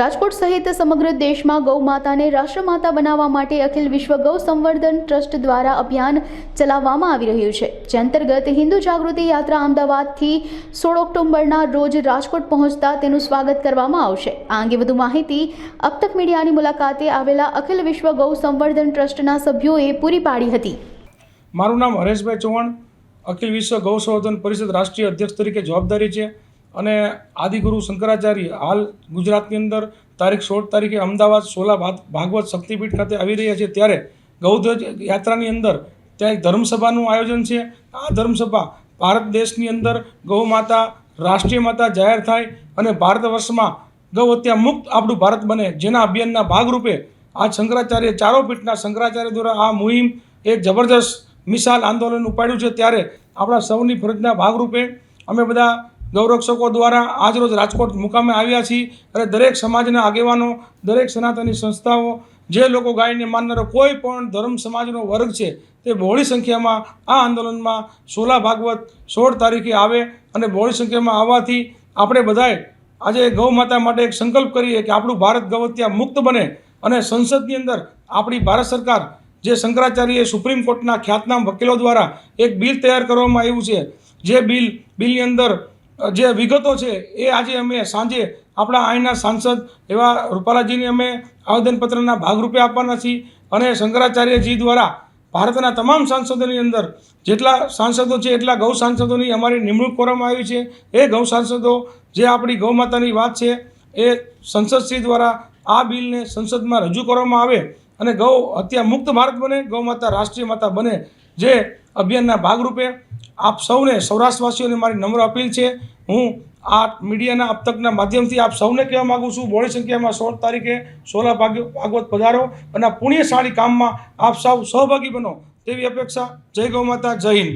રાજકોટ સહિત સમગ્ર દેશમાં ગૌ માતાને રાષ્ટ્રમાતા બનાવવા માટે અખિલ વિશ્વ ગૌ સંવર્ધન ટ્રસ્ટ દ્વારા અભિયાન ચલાવવામાં આવી રહ્યું છે, જે અંતર્ગત હિન્દુ જાગૃતિ યાત્રા અમદાવાદથી સોળ ઓક્ટોબરના રોજ રાજકોટ પહોંચતા તેનું સ્વાગત કરવામાં આવશે. આ અંગે વધુ માહિતી અબતક મીડિયાની મુલાકાતે આવેલા અખિલ વિશ્વ ગૌ સંવર્ધન ટ્રસ્ટના સભ્યોએ પૂરી પાડી હતી. મારું નામ હરેશભાઈ ચૌહાણ, અખિલ વિશ્વ ગૌ સંવર્ધન પરિષદ રાષ્ટ્રીય અધ્યક્ષ તરીકે જવાબદારી છે. અને આદિગુરુ શંકરાચાર્ય હાલ ગુજરાતની અંદર તારીખ સોળ તારીખે અમદાવાદ સોલા ભાગ- ભાગવત શક્તિપીઠ ખાતે આવી રહ્યા છે. ત્યારે ગૌધ્વજ યાત્રાની અંદર ત્યાં એક ધર્મસભાનું આયોજન છે. આ ધર્મસભા ભારત દેશની અંદર ગૌ માતા, રાષ્ટ્રીય માતા જાહેર થાય અને ભારત વર્ષમાં ગૌ હત્યા મુક્ત આપણું ભારત બને જેના અભિયાનના ભાગરૂપે આ શંકરાચાર્ય ચારો પીઠના શંકરાચાર્ય દ્વારા આ મુહિમ એક જબરદસ્ત મિસાલ આંદોલન ઉપાડ્યું છે. ત્યારે આપણા સૌની ફરજના ભાગરૂપે અમે બધા ગૌરક્ષકો દ્વારા આજરોજ રાજકોટ મુકામે આવ્યા છીએ અને દરેક સમાજના આગેવાનો, દરેક સનાતની સંસ્થાઓ, જે લોકો ગાયને માનનારો કોઈ પણ ધર્મ સમાજનો વર્ગ છે, તે બહોળી સંખ્યામાં આ આંદોલનમાં સોલા ભાગવત સોળ તારીખે આવે અને બહોળી સંખ્યામાં આવવાથી આપણે બધાએ આજે ગૌ માતા માટે એક સંકલ્પ કરીએ કે આપણું ભારત ગૌહત્યા મુક્ત બને અને સંસદની અંદર આપણી ભારત સરકાર, જે શંકરાચાર્ય સુપ્રીમ કોર્ટના ખ્યાતનામ વકીલો દ્વારા એક બિલ તૈયાર કરવામાં આવ્યું છે, જે બિલ, બિલની અંદર જે વિગતો છે એ આજે અમે સાંજે આપણા અહીંના સાંસદ એવા રૂપાલાજીને અમે આવેદનપત્રના ભાગરૂપે આપવાના છીએ અને શંકરાચાર્યજી દ્વારા ભારતના તમામ સાંસદોની અંદર જેટલા સાંસદો છે, એટલા ગૌ સાંસદોની અમારી નિમણૂક કરવામાં આવી છે. એ ગૌ સાંસદો જે આપણી ગૌ માતાની વાત છે, એ સંસદશ્રી દ્વારા આ બિલને સંસદમાં રજૂ કરવામાં આવે અને ગૌ હત્યા મુક્ત ભારત બને, ગૌ માતા રાષ્ટ્રીય માતા બને જે અભિયાનના ભાગરૂપે આપ સૌને સૌરાષ્ટ્રવાસીઓને મારી નમ્ર અપીલ છે. હું આ મીડિયાના અબતકના માધ્યમથી આપ સૌને કહેવા માગું છું બોળી સંખ્યામાં સોળ તારીખે સોલા ભાગ ભાગવત પધારો અને પુણ્યશાળી કામમાં આપ સૌ સહભાગી બનો તેવી અપેક્ષા. જય ગૌ માતા, જય હિન્દ.